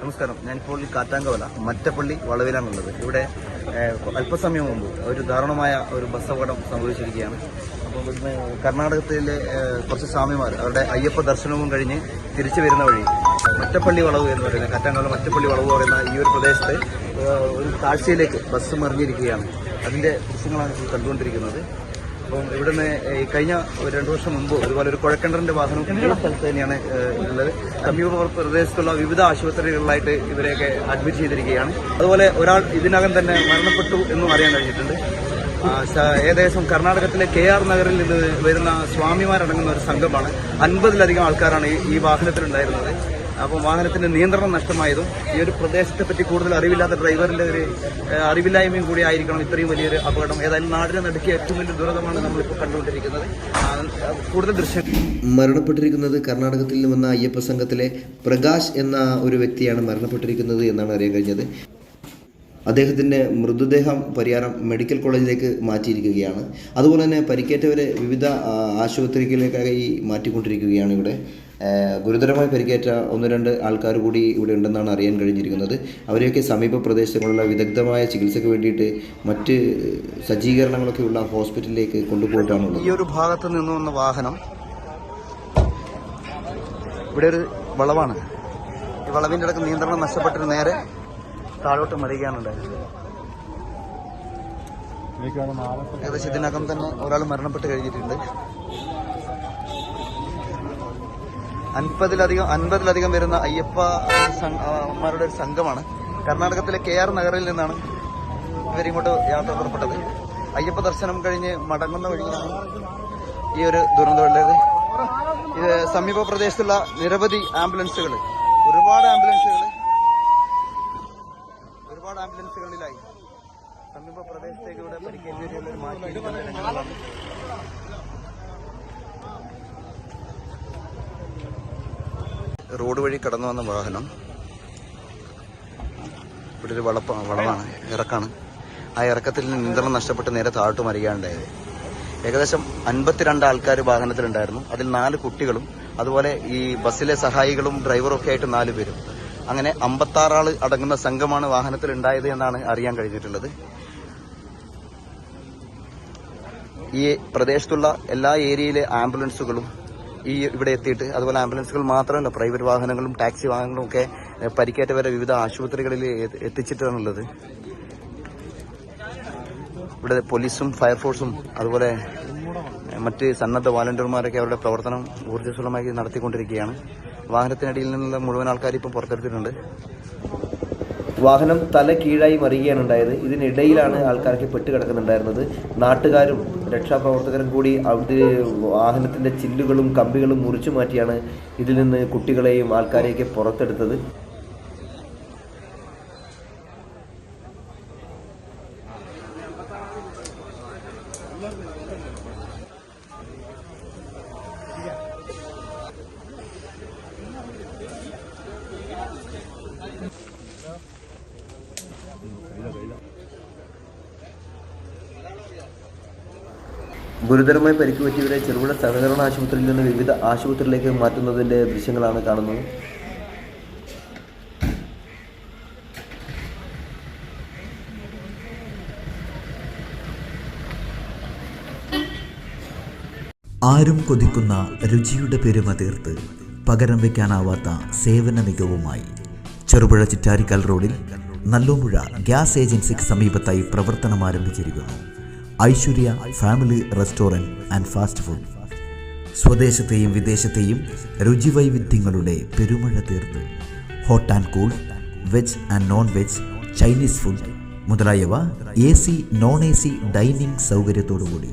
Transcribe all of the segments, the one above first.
നമസ്കാരം. ഞാനിപ്പോൾ കാറ്റാങ്കവല മറ്റപ്പള്ളി വളവിലാണുള്ളത്. ഇവിടെ അല്പസമയം മുമ്പ് ഒരു ദാരുണമായ ഒരു ബസ് അപകടം സംഭവിച്ചിരിക്കുകയാണ് അപ്പോൾ കർണാടകത്തിലെ കുറച്ച് സ്വാമിമാർ അവരുടെ അയ്യപ്പ ദർശനവും കഴിഞ്ഞ് തിരിച്ചു വരുന്ന വഴി മറ്റപ്പള്ളി വളവ് എന്ന് പറയുന്ന കാറ്റാങ്കവല മറ്റപ്പള്ളി വളവ് പറയുന്ന ഈ ഒരു പ്രദേശത്ത് ഒരു താഴ്ചയിലേക്ക് ബസ് മറിഞ്ഞിരിക്കുകയാണ്. അതിന്റെ ദൃശ്യങ്ങളാണ് കണ്ടുകൊണ്ടിരിക്കുന്നത്. അപ്പം ഇവിടുന്ന് കഴിഞ്ഞ രണ്ടു വർഷം മുമ്പ് അതുപോലെ ഒരു കുഴക്കണ്ടറിന്റെ വാഹനം സ്ഥലത്ത് തന്നെയാണ് ഉള്ളത്. സമീപ പ്രദേശത്തുള്ള വിവിധ ആശുപത്രികളിലായിട്ട് ഇവരെയൊക്കെ അഡ്മിറ്റ് ചെയ്തിരിക്കുകയാണ്. അതുപോലെ ഒരാൾ ഇതിനകം തന്നെ മരണപ്പെട്ടു എന്നും അറിയാൻ കഴിഞ്ഞിട്ടുണ്ട്. ഏകദേശം കർണാടകത്തിലെ കെ ആർ നഗറിൽ നിന്ന് വരുന്ന സ്വാമിമാരടങ്ങുന്ന ഒരു സംഘമാണ്. അൻപതിലധികം ആൾക്കാരാണ് ഈ വാഹനത്തിലുണ്ടായിരുന്നത്. അപ്പോൾ വാഹനത്തിന്റെ നിയന്ത്രണം നഷ്ടമായതും ഈ ഒരു പ്രദേശത്തെ പറ്റി കൂടുതൽ അറിവില്ലാത്ത ഡ്രൈവറിന്റെ ഒരു അറിവില്ലായ്മയും കൂടി ആയിരിക്കണം ഇത്രയും വലിയൊരു അപകടം. ഏതായാലും നാടിനെ നടുക്കിയ ഏറ്റവും വലിയ ദുരന്തമാണ് നമ്മളിപ്പോൾ കണ്ടുകൊണ്ടിരിക്കുന്നത്. കൂടുതൽ ദൃശ്യം മരണപ്പെട്ടിരിക്കുന്നത് കർണാടകത്തിൽ നിന്ന് വന്ന അയ്യപ്പ സംഘത്തിലെ പ്രകാശ് എന്ന ഒരു വ്യക്തിയാണ് മരണപ്പെട്ടിരിക്കുന്നത് എന്നാണ് അറിയാൻ കഴിഞ്ഞത്. അദ്ദേഹത്തിന്റെ മൃതദേഹം പരിയാരം മെഡിക്കൽ കോളേജിലേക്ക് മാറ്റിയിരിക്കുകയാണ്. അതുപോലെ തന്നെ പരിക്കേറ്റവരെ വിവിധ ആശുപത്രികളിലേക്കായി മാറ്റിക്കൊണ്ടിരിക്കുകയാണ് ഇവിടെ. ഗുരുതരമായി പരിക്കേറ്റ ഒന്ന് രണ്ട് ആൾക്കാർ കൂടി ഇവിടെ ഉണ്ടെന്നാണ് അറിയാൻ കഴിഞ്ഞിരിക്കുന്നത്. അവരെയൊക്കെ സമീപ പ്രദേശങ്ങളിലുള്ള വിദഗ്ധമായ ചികിത്സയ്ക്ക് വേണ്ടിയിട്ട് മറ്റ് സജ്ജീകരണങ്ങളൊക്കെ ഉള്ള ഹോസ്പിറ്റലിലേക്ക് കൊണ്ടുപോയിട്ടാണുള്ളത്. ഈ ഒരു ഭാഗത്ത് നിന്ന് വന്ന വാഹനം ഇവിടെ ഒരു വളവാണ്. ഈ വളവിന്റെ ഇടയ്ക്ക് നിയന്ത്രണം നഷ്ടപ്പെട്ടിട്ട് നേരെ താഴോട്ട് മറിയുകയാണുണ്ടായിരുന്നത് ഏകദേശം ഇതിനകം തന്നെ ഒരാൾ മരണപ്പെട്ട് കഴിഞ്ഞിട്ടുണ്ട്. അൻപതിലധികം അൻപതിലധികം വരുന്ന അയ്യപ്പമാരുടെ ഒരു സംഘമാണ്. കർണാടകത്തിലെ കെ ആർ നഗറിൽ നിന്നാണ് ഇവരിങ്ങോട്ട് യാത്ര പുറപ്പെട്ടത്. അയ്യപ്പ ദർശനം കഴിഞ്ഞ് മടങ്ങുന്ന വഴിയിലാണ് ഈ ഒരു ദുരന്തമുള്ളത് ഇത് സമീപ പ്രദേശത്തുള്ള നിരവധി ആംബുലൻസുകൾ ഒരുപാട് ആംബുലൻസുകൾ ഒരുപാട് ആംബുലൻസുകളിലായി. സമീപ പ്രദേശത്തേക്ക് ഇവിടെ പരിക്കേറ്റ മാറ്റിയിരിക്കുന്ന റോഡ് വഴി കടന്നു വന്ന വാഹനം ഇവിടെ ഒരു വളപ്പ വളമാണ് ഇറക്കാണ്. ആ ഇറക്കത്തിൽ നിയന്ത്രണം നഷ്ടപ്പെട്ട് നേരെ താഴ്ത്തു മറിയാണ്ടായത് ഏകദേശം അൻപത്തിരണ്ട് ആൾക്കാർ വാഹനത്തിലുണ്ടായിരുന്നു. അതിൽ നാല് കുട്ടികളും അതുപോലെ ഈ ബസ്സിലെ സഹായികളും ഡ്രൈവറും ഒക്കെ ആയിട്ട് നാല് പേരും. അങ്ങനെ അമ്പത്താറ് ആൾ അടങ്ങുന്ന സംഘമാണ് വാഹനത്തിൽ ഉണ്ടായത് എന്നാണ് അറിയാൻ കഴിഞ്ഞിട്ടുള്ളത്. ഈ പ്രദേശത്തുള്ള എല്ലാ ഏരിയയിലെ ആംബുലൻസുകളും ഈ ഇവിടെ എത്തിയിട്ട് അതുപോലെ ആംബുലൻസുകൾ മാത്രമല്ല പ്രൈവറ്റ് വാഹനങ്ങളും ടാക്സി വാഹനങ്ങളും ഒക്കെ പരിക്കേറ്റവരെ വിവിധ ആശുപത്രികളിൽ എത്തി- എത്തിച്ചിട്ടാണുള്ളത്. ഇവിടെ പോലീസും ഫയർഫോഴ്സും അതുപോലെ മറ്റ് സന്നദ്ധ വാലണ്ടിയർമാരൊക്കെ അവരുടെ പ്രവർത്തനം ഊർജസ്വലമായി നടത്തിക്കൊണ്ടിരിക്കുകയാണ്. വാഹനത്തിനടിയിൽ നിന്നുള്ള മുഴുവൻ ആൾക്കാർ ഇപ്പം പുറത്തെടുത്തിട്ടുണ്ട്. വാഹനം തല കീഴായി മറിയുകയാണ് ഉണ്ടായത്. ഇതിനിടയിലാണ് ആൾക്കാർക്ക് പെട്ടുകിടക്കുന്നുണ്ടായിരുന്നത്. നാട്ടുകാരും രക്ഷാപ്രവർത്തകരും കൂടി അവിടെ വാഹനത്തിന്റെ ചില്ലുകളും കമ്പികളും മുറിച്ചു മാറ്റിയാണ് ഇതിൽ നിന്ന് കുട്ടികളെയും ആൾക്കാരെയൊക്കെ പുറത്തെടുത്തത്. ഗുരുതരമായി പരിക്ക് പറ്റിയവരെ ചെറുപുഴ സഹകരണ ആശുപത്രിയിൽ നിന്ന് വിവിധ ആശുപത്രിയിലേക്ക് മാറ്റുന്നതിന്റെ ദൃശ്യങ്ങളാണ് കാണുന്നത്. ആരും കൊതിക്കുന്ന രുചിയുടെ പെരുമ തീർത്ത് പകരം വയ്ക്കാനാവാത്ത സേവന മികവുമായി ചെറുപുഴ ചിറ്റാരിക്കൽ റോഡിൽ നല്ലോമ്പുഴ ഗ്യാസ് ഏജൻസിക്ക് സമീപത്തായി പ്രവർത്തനം ആരംഭിച്ചിരിക്കുന്നു. Aishwarya family restaurant and fast food. സ്വദേശത്തെയും വിദേശത്തെയും രുചിവൈവിധ്യങ്ങളുടെ പെരുമഴ തീർത്ത് hot and cool veg and non veg Chinese food മുതലായവ A C non A C dining സൗകര്യത്തോടുകൂടി.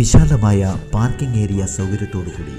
വിശാലമായ പാർക്കിംഗ് ഏരിയ സൗകര്യത്തോടുകൂടി.